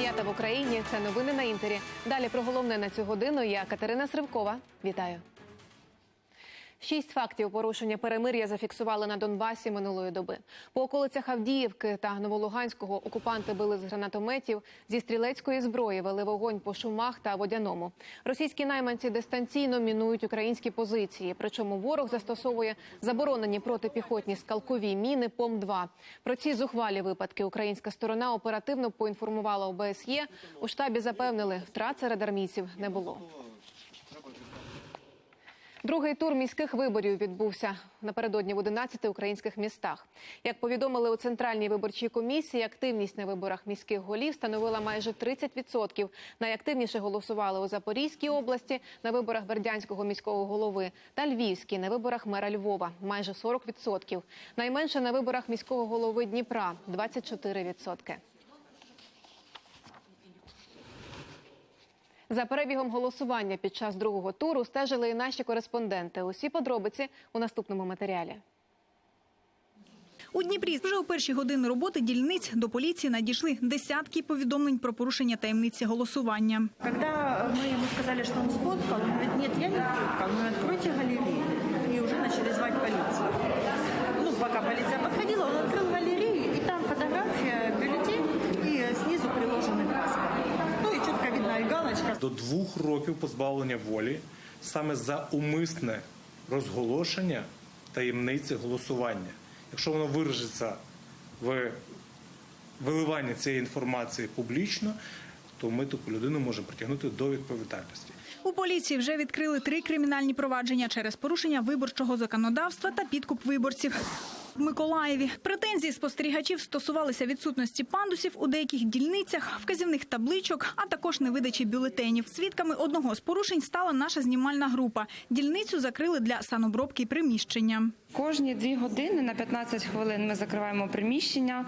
Дев'ята в Україні. Це новини на інтері. Далі про головне на цю годину. Я Катерина Сривкова. Вітаю. Шість фактів порушення перемир'я зафіксували на Донбасі минулої доби. По околицях Авдіївки та Новолуганського окупанти били з гранатометів, зі стрілецької зброї вели вогонь по шумах та водяному. Російські найманці дистанційно мінують українські позиції. Причому ворог застосовує заборонені протипіхотні скалкові міни ПОМ-2. Про ці зухвалі випадки українська сторона оперативно поінформувала ОБСЄ. У штабі запевнили, втрат серед армійців не було. Другий тур міських виборів відбувся напередодні в 11 українських містах. Як повідомили у центральній виборчій комісії, активність на виборах міських голів становила майже 30%. Найактивніше голосували у Запорізькій області на виборах Бердянського міського голови та Львівській на виборах мера Львова майже 40%. Найменше на виборах міського голови Дніпра 24%. За перебігом голосування під час другого туру стежили і наші кореспонденти. Усі подробиці у наступному матеріалі. У Дніпрі вже у перші години роботи дільниць до поліції надійшли десятки повідомлень про порушення таємниці голосування. Когда мы ему сказали, что он сфоткал, он говорит, нет, я не сфоткал, но откройте галерею. И уже начали звать полицию. Ну, пока полиция подходила, он открыл галерею, и там фотография, до двох років позбавлення волі саме за умисне розголошення таємниці голосування. Якщо воно виражеться в виливанні цієї інформації публічно, то ми таку людину можемо притягнути до відповідальності. У поліції вже відкрили три кримінальні провадження через порушення виборчого законодавства та підкуп виборців. В Миколаєві претензії спостерігачів стосувалися відсутності пандусів у деяких дільницях, вказівних табличок, а також невидачі бюлетенів. Свідками одного з порушень стала наша знімальна група. Дільницю закрили для санобробки приміщення. Кожні дві години на 15 хвилин ми закриваємо приміщення.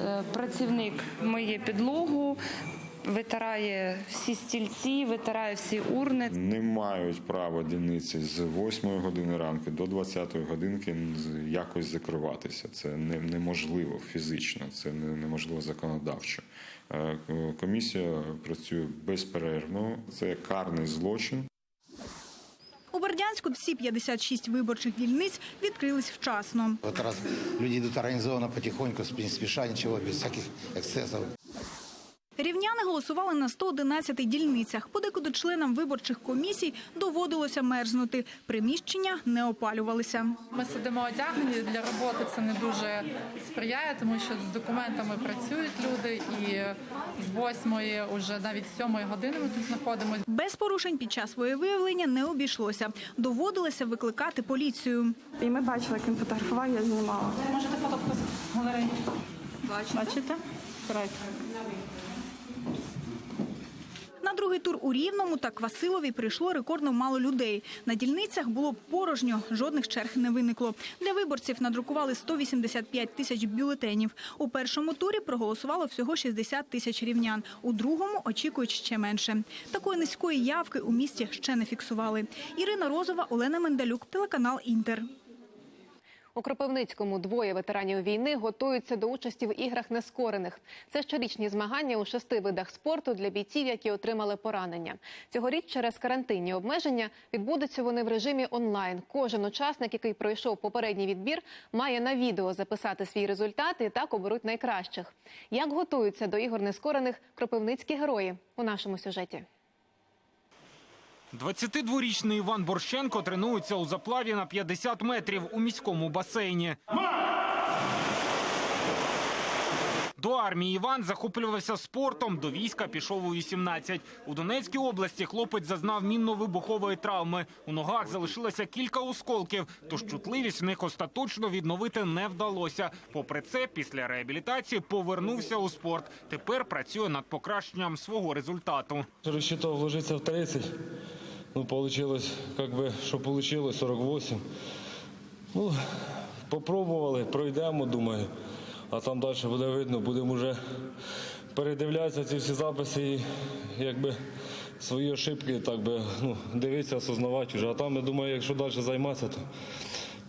Е, Працівник миє підлогу, витирає всі стільці, витирає всі урни. не мають права дільниці з 8 години ранку до 20 годинки якось закриватися. Це неможливо фізично, це неможливо законодавчо. Е, Комісія працює безперервно. Це карний злочин. У Бердянську всі 56 виборчих дільниць відкрились вчасно. Раз люди идут организованно, потихоньку, не ничего, без всяких эксцессов. Рівняни голосували на 111 дільницях. Подекуди членам виборчих комісій доводилося мерзнути. Приміщення не опалювалися. Ми сидимо одягнені для роботи. Це не дуже сприяє, тому що з документами працюють люди, і з восьмої, уже навіть з сьомої години ми тут знаходимося. Без порушень під час виявлення не обійшлося. Доводилося викликати поліцію. І ми бачили, як він фотографував, я знімала. Можете галереї? Бачите? Збирайте. На другий тур у Рівному та Квасилові прийшло рекордно мало людей. На дільницях було порожньо, жодних черг не виникло. Для виборців надрукували 185 тисяч бюлетенів. У першому турі проголосувало всього 60 тисяч рівнян. У другому очікують ще менше. Такої низької явки у місті ще не фіксували. Ірина Розова, Олена Мендалюк, телеканал Інтер. У Кропивницькому двоє ветеранів війни готуються до участі в іграх нескорених. Це щорічні змагання у шести видах спорту для бійців, які отримали поранення. Цьогоріч через карантинні обмеження відбудуться вони в режимі онлайн. Кожен учасник, який пройшов попередній відбір, має на відео записати свій результат і так оберуть найкращих. Як готуються до ігор нескорених кропивницькі герої у нашому сюжеті? 22-річний Іван Борщенко тренується у заплаві на 50 метрів у міському басейні. До армії Іван захоплювався спортом. До війська пішов у 18. У Донецькій області хлопець зазнав мінно-вибухової травми. У ногах залишилося кілька осколків, тож чутливість в них остаточно відновити не вдалося. Попри це, після реабілітації повернувся у спорт. Тепер працює над покращенням свого результату. Рассчитывал вложиться в 30. Ну, получилось, как бы, что получилось, 48. Ну, попробували, пройдемо, думаю. А там далі буде видно, будемо вже передивлятися ці всі записи і якби свої ошибки, так би, ну, дивитися, осознавати вже. А там, я думаю, якщо далі займатися, то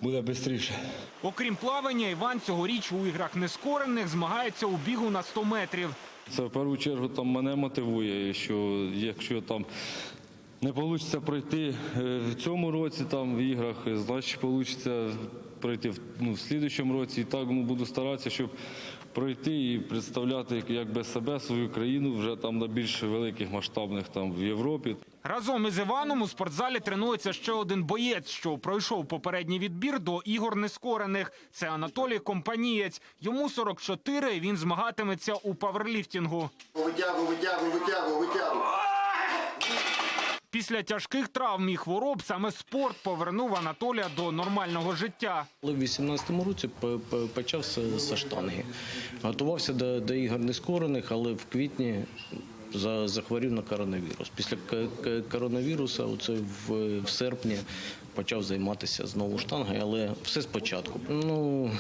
буде швидше. Окрім плавання, Іван цьогоріч у іграх нескорених змагається у бігу на 100 метрів. Це в першу чергу там мене мотивує, що якщо там не вийде пройти е, в цьому році там в іграх, е, значить вийде пройти в, ну, в слідчому році. І так ну, буду старатися, щоб пройти і представляти якби себе, свою країну вже там на більш великих масштабних там в Європі. Разом із Іваном у спортзалі тренується ще один боєць, що пройшов попередній відбір до ігор нескорених. Це Анатолій Компанієць. Йому 44, і він змагатиметься у паверліфтингу. Витягуй, витягуй, витягуй, витягуй. Після тяжких травм і хвороб саме спорт повернув Анатолія до нормального життя. У 18-му році почав з штанги. Готувався до, до ігор нескорених, але в квітні захворів на коронавірус. Після к- к- коронавіруса, оце в, в серпні, почав займатися знову штангою, але все спочатку. Ну,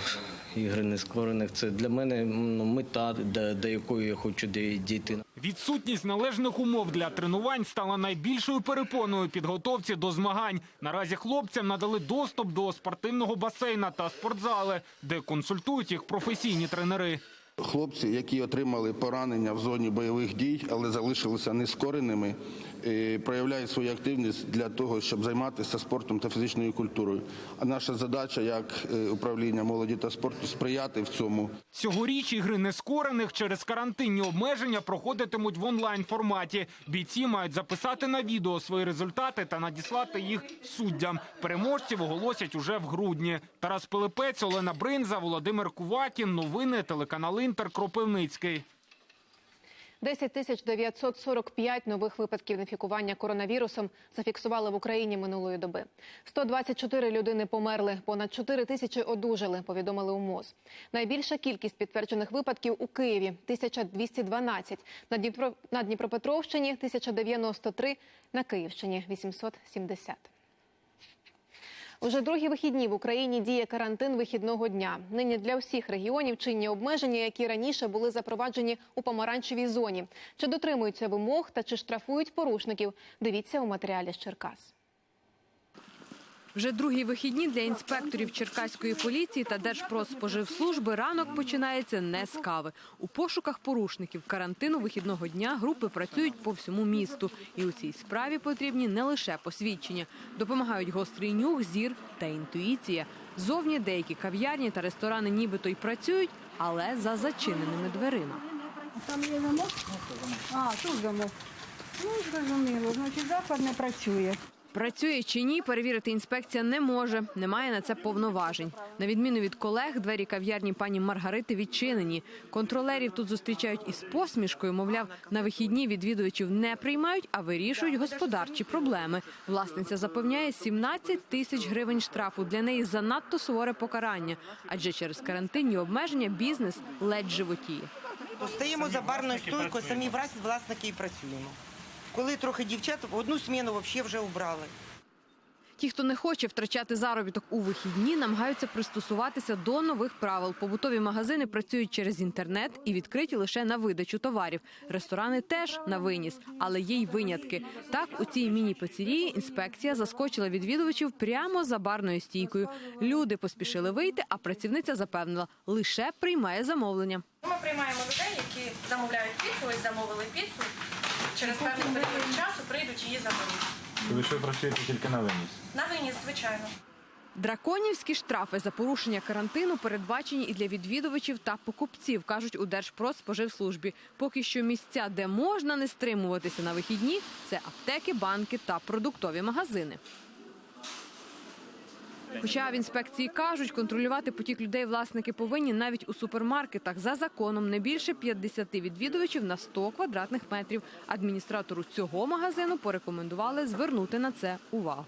ігри нескорених це для мене ну, мета, до, до якої я хочу дій- дійти. Відсутність належних умов для тренувань стала найбільшою перепоною підготовці до змагань. Наразі хлопцям надали доступ до спортивного басейна та спортзали, де консультують їх професійні тренери. Хлопці, які отримали поранення в зоні бойових дій, але залишилися нескореними, е, проявляють свою активність для того, щоб займатися спортом та фізичною культурою. А наша задача як е, управління молоді та спорту сприяти в цьому. Цьогоріч ігри нескорених через карантинні обмеження проходитимуть в онлайн форматі. Бійці мають записати на відео свої результати та надіслати їх суддям. Переможців оголосять уже в грудні. Тарас Пилипець, Олена Бринза, Володимир Кувакін. Новини телеканал Інтер Кропивницький. 10 тисяч 945 нових випадків інфікування коронавірусом зафіксували в Україні минулої доби. 124 людини померли, понад 4 тисячі одужали, повідомили у МОЗ. Найбільша кількість підтверджених випадків у Києві – 1212, на, Дніпро... на Дніпропетровщині – 1093, на Київщині – 870. Уже другі вихідні в Україні діє карантин вихідного дня. Нині для всіх регіонів чинні обмеження, які раніше були запроваджені у помаранчевій зоні. Чи дотримуються вимог та чи штрафують порушників? Дивіться у матеріалі з Черкас. Вже другі вихідні для інспекторів Черкаської поліції та Держпродспоживслужби ранок починається не з кави. У пошуках порушників карантину вихідного дня групи працюють по всьому місту. І у цій справі потрібні не лише посвідчення. Допомагають гострий нюх, зір та інтуїція. Зовні деякі кав'ярні та ресторани нібито й працюють, але за зачиненими дверима. Там є замок? А, тут замок. Ну, зрозуміло, значить заклад не працює. Працює чи ні, перевірити інспекція не може. Немає на це повноважень. На відміну від колег, двері кав'ярні пані Маргарити відчинені. Контролерів тут зустрічають із посмішкою. Мовляв, на вихідні відвідувачів не приймають, а вирішують господарчі проблеми. Власниця запевняє 17 тисяч гривень штрафу. Для неї занадто суворе покарання, адже через карантинні обмеження бізнес ледь животіє. Стоїмо за барною стойкою, самі власники і працюємо. Коли трохи дівчат, одну зміну взагалі вже убрали. Ті, хто не хоче втрачати заробіток у вихідні, намагаються пристосуватися до нових правил. Побутові магазини працюють через інтернет і відкриті лише на видачу товарів. Ресторани теж на виніс, але є й винятки. Так, у цій міні-пицерії інспекція заскочила відвідувачів прямо за барною стійкою. Люди поспішили вийти, а працівниця запевнила, лише приймає замовлення. Ми приймаємо людей, які замовляють піцу, ось замовили піцу. Через певний період часу прийдуть її заберуть. Ви що працюєте тільки на виніс? На виніс, звичайно. Драконівські штрафи за порушення карантину передбачені і для відвідувачів та покупців, кажуть у Держпродспоживслужбі. Поки що місця, де можна не стримуватися на вихідні, це аптеки, банки та продуктові магазини. Хоча в інспекції кажуть, контролювати потік людей власники повинні навіть у супермаркетах за законом не більше 50 відвідувачів на 100 квадратних метрів. Адміністратору цього магазину порекомендували звернути на це увагу.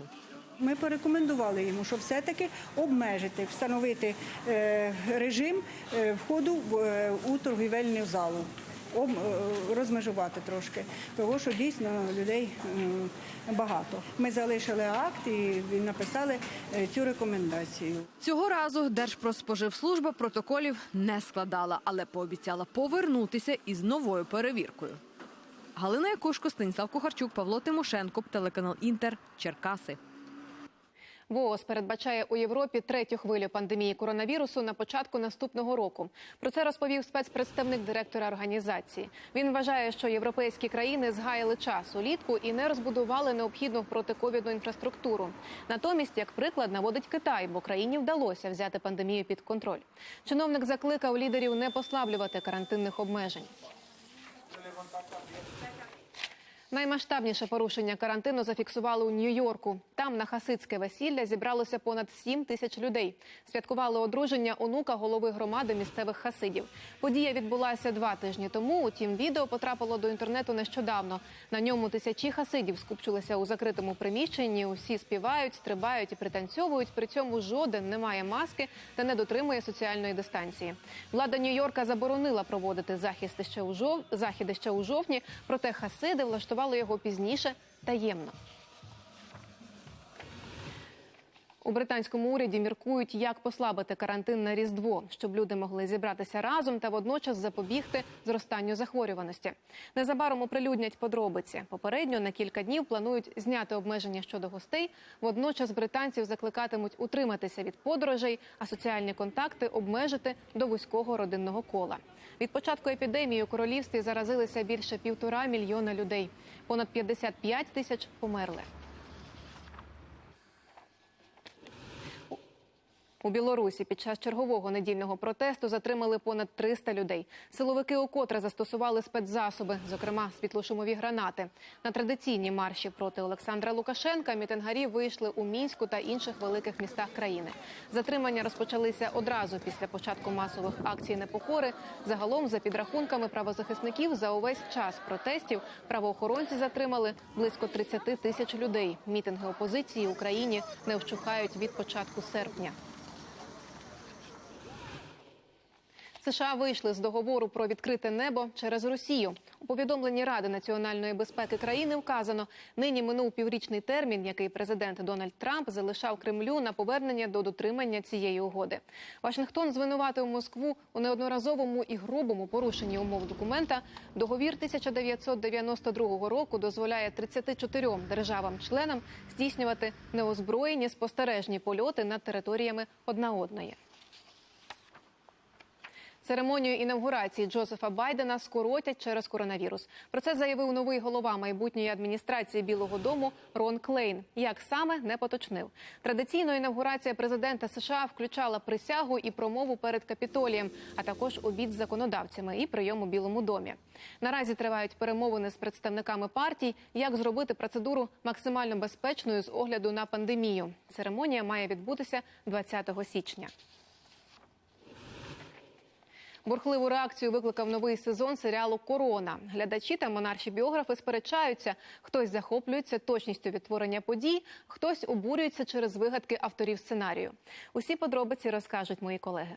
Ми порекомендували йому, що все-таки обмежити, встановити е, режим е, входу е, у торгівельну залу. Е, розмежувати трошки, тому що дійсно людей е, багато. Ми залишили акт і написали е, цю рекомендацію. Цього разу Держпродспоживслужба протоколів не складала, але пообіцяла повернутися із новою перевіркою. Галина Якушко, Станіслав Кухарчук, Павло Тимошенко, телеканал Інтер, Черкаси. ВООЗ передбачає у Європі третю хвилю пандемії коронавірусу на початку наступного року. Про це розповів спецпредставник директора організації. Він вважає, що європейські країни згаяли час улітку і не розбудували необхідну протиковідну інфраструктуру. Натомість, як приклад, наводить Китай, бо країні вдалося взяти пандемію під контроль. Чиновник закликав лідерів не послаблювати карантинних обмежень. Наймасштабніше порушення карантину зафіксували у Нью-Йорку. Там на хасидське весілля зібралося понад 7 тисяч людей. Святкували одруження онука голови громади місцевих хасидів. Подія відбулася два тижні тому. Утім, відео потрапило до інтернету нещодавно. На ньому тисячі хасидів скупчилися у закритому приміщенні. Усі співають, стрибають і пританцьовують. При цьому жоден не має маски та не дотримує соціальної дистанції. Влада Нью-Йорка заборонила проводити західи ще у жовтні, проте хасиди влаштували його пізніше таємно. У британському уряді міркують, як послабити карантин на різдво, щоб люди могли зібратися разом та водночас запобігти зростанню захворюваності. Незабаром оприлюднять подробиці. Попередньо на кілька днів планують зняти обмеження щодо гостей. Водночас британців закликатимуть утриматися від подорожей, а соціальні контакти обмежити до вузького родинного кола. Від початку епідемії у королівстві заразилися більше півтора мільйона людей. Понад 55 тисяч померли. У Білорусі під час чергового недільного протесту затримали понад 300 людей. Силовики укотре застосували спецзасоби, зокрема світлошумові гранати. На традиційні марші проти Олександра Лукашенка мітингарі вийшли у мінську та інших великих містах країни. Затримання розпочалися одразу після початку масових акцій непокори. Загалом, за підрахунками правозахисників, за увесь час протестів правоохоронці затримали близько 30 тисяч людей. Мітинги опозиції в Україні не вщухають від початку серпня. США вийшли з договору про відкрите небо через Росію. У повідомленні Ради національної безпеки країни вказано, нині минув піврічний термін, який президент Дональд Трамп залишав Кремлю на повернення до дотримання цієї угоди. Вашингтон звинуватив Москву у неодноразовому і грубому порушенні умов документа. Договір 1992 року дозволяє 34 державам-членам здійснювати неозброєні спостережні польоти над територіями одна одної. Церемонію інавгурації Джозефа Байдена скоротять через коронавірус. Про це заявив новий голова майбутньої адміністрації Білого Дому Рон Клейн. Як саме не поточнив. Традиційно інавгурація президента США включала присягу і промову перед капітолієм, а також обід з законодавцями і прийом у Білому домі. Наразі тривають перемовини з представниками партій, як зробити процедуру максимально безпечною з огляду на пандемію. Церемонія має відбутися 20 січня. Бурхливу реакцію викликав новий сезон серіалу Корона. Глядачі та монарші біографи сперечаються. Хтось захоплюється точністю відтворення подій, хтось обурюється через вигадки авторів сценарію. Усі подробиці розкажуть мої колеги.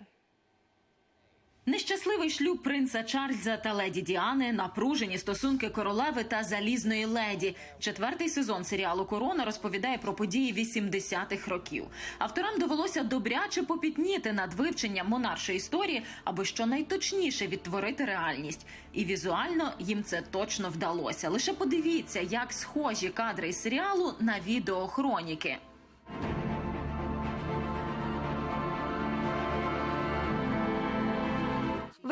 Нещасливий шлюб принца Чарльза та леді Діани, напружені стосунки королеви та залізної леді. Четвертий сезон серіалу Корона розповідає про події 80-х років. Авторам довелося добряче попітніти над вивченням монаршої історії, аби щонайточніше відтворити реальність. І візуально їм це точно вдалося. Лише подивіться, як схожі кадри із серіалу на відеохроніки.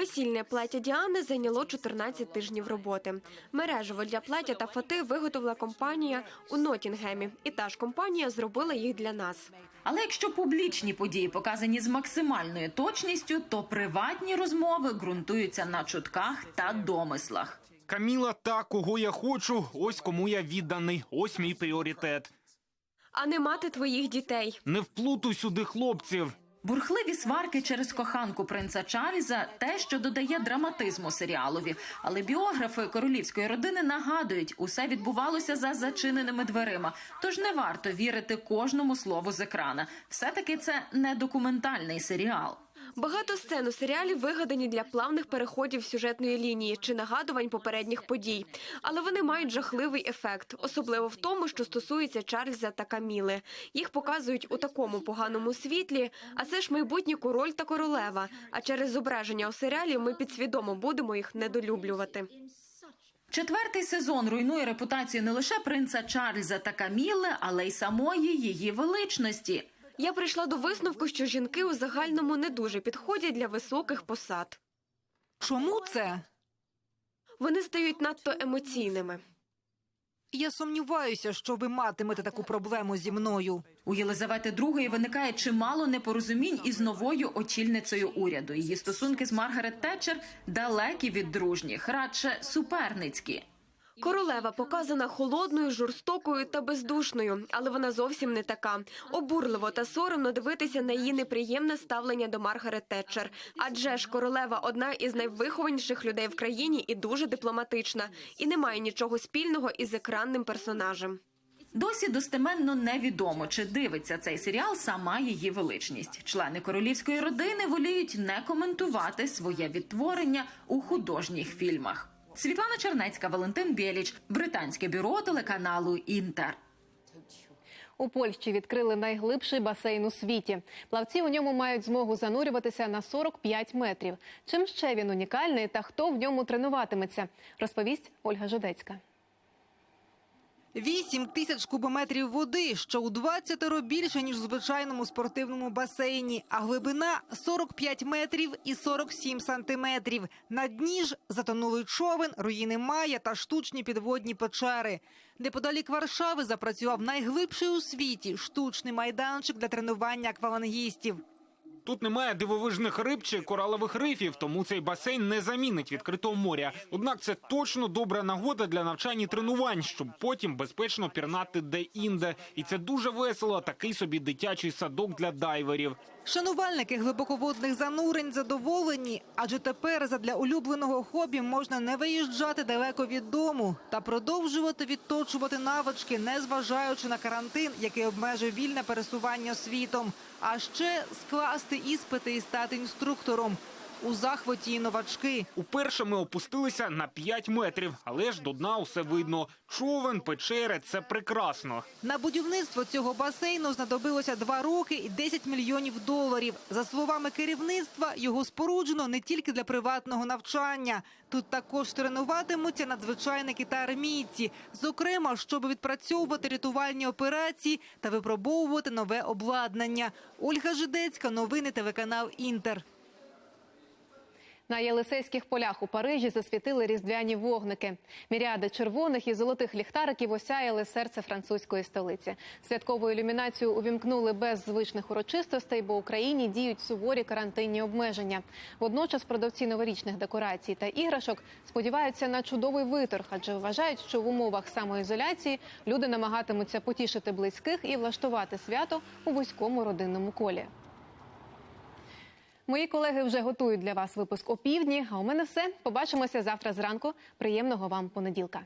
Весільне плаття Діани зайняло 14 тижнів роботи. Мережево для плаття та фати виготовила компанія у Нотінгемі, і та ж компанія зробила їх для нас. Але якщо публічні події показані з максимальною точністю, то приватні розмови ґрунтуються на чутках та домислах. Каміла та кого я хочу, ось кому я відданий. Ось мій пріоритет. А не мати твоїх дітей. Не вплутуй сюди хлопців. Бурхливі сварки через коханку принца Чарльза те, що додає драматизму серіалові. Але біографи королівської родини нагадують, усе відбувалося за зачиненими дверима. Тож не варто вірити кожному слову з екрана. Все таки це не документальний серіал. Багато сцен у серіалі вигадані для плавних переходів сюжетної лінії чи нагадувань попередніх подій. Але вони мають жахливий ефект, особливо в тому, що стосується Чарльза та Каміли. Їх показують у такому поганому світлі, а це ж майбутній король та королева. А через зображення у серіалі ми підсвідомо будемо їх недолюблювати. Четвертий сезон руйнує репутацію не лише принца Чарльза та Каміли, але й самої її величності. Я прийшла до висновку, що жінки у загальному не дуже підходять для високих посад. Чому це? Вони стають надто емоційними. Я сумніваюся, що ви матимете таку проблему зі мною. У Єлизавети II виникає чимало непорозумінь із новою очільницею уряду. Її стосунки з Маргарет Тетчер далекі від дружніх, радше суперницькі. Королева показана холодною, жорстокою та бездушною, але вона зовсім не така. Обурливо та соромно дивитися на її неприємне ставлення до Маргарет Тетчер. Адже ж королева одна із найвихованіших людей в країні і дуже дипломатична, і не має нічого спільного із екранним персонажем. Досі достеменно невідомо, чи дивиться цей серіал сама її величність. Члени королівської родини воліють не коментувати своє відтворення у художніх фільмах. Світлана Чернецька, Валентин Біліч, британське бюро телеканалу Інтер. У Польщі відкрили найглибший басейн у світі. Плавці у ньому мають змогу занурюватися на 45 метрів. Чим ще він унікальний та хто в ньому тренуватиметься, розповість Ольга Жудецька. Вісім тисяч кубометрів води, що у 20 більше, ніж в звичайному спортивному басейні, а глибина 45 метрів і 47 сантиметрів. На дні ж затонулий човен, руїни Майя та штучні підводні печери. Неподалік Варшави запрацював найглибший у світі штучний майданчик для тренування аквалангістів. Тут немає дивовижних риб чи коралових рифів, тому цей басейн не замінить відкритого моря. Однак це точно добра нагода для навчань і тренувань, щоб потім безпечно пірнати де-інде. І це дуже весело. Такий собі дитячий садок для дайверів. Шанувальники глибоководних занурень задоволені, адже тепер задля улюбленого хобі можна не виїжджати далеко від дому та продовжувати відточувати навички, не зважаючи на карантин, який обмежує вільне пересування світом, а ще скласти іспити і стати інструктором. У захваті і новачки. Уперше ми опустилися на 5 метрів, але ж до дна усе видно. Човен, печери це прекрасно. На будівництво цього басейну знадобилося два роки і 10 мільйонів доларів. За словами керівництва, його споруджено не тільки для приватного навчання. Тут також тренуватимуться надзвичайники та армійці, зокрема, щоб відпрацьовувати рятувальні операції та випробовувати нове обладнання. Ольга Жидецька, новини телеканал Інтер. На Єлисейських полях у Парижі засвітили різдвяні вогники. Міріади червоних і золотих ліхтариків осяяли серце французької столиці. Святкову ілюмінацію увімкнули без звичних урочистостей, бо Україні діють суворі карантинні обмеження. Водночас продавці новорічних декорацій та іграшок сподіваються на чудовий виторг, адже вважають, що в умовах самоізоляції люди намагатимуться потішити близьких і влаштувати свято у вузькому родинному колі. Мої колеги вже готують для вас випуск о півдні. А у мене все. Побачимося завтра зранку. Приємного вам понеділка.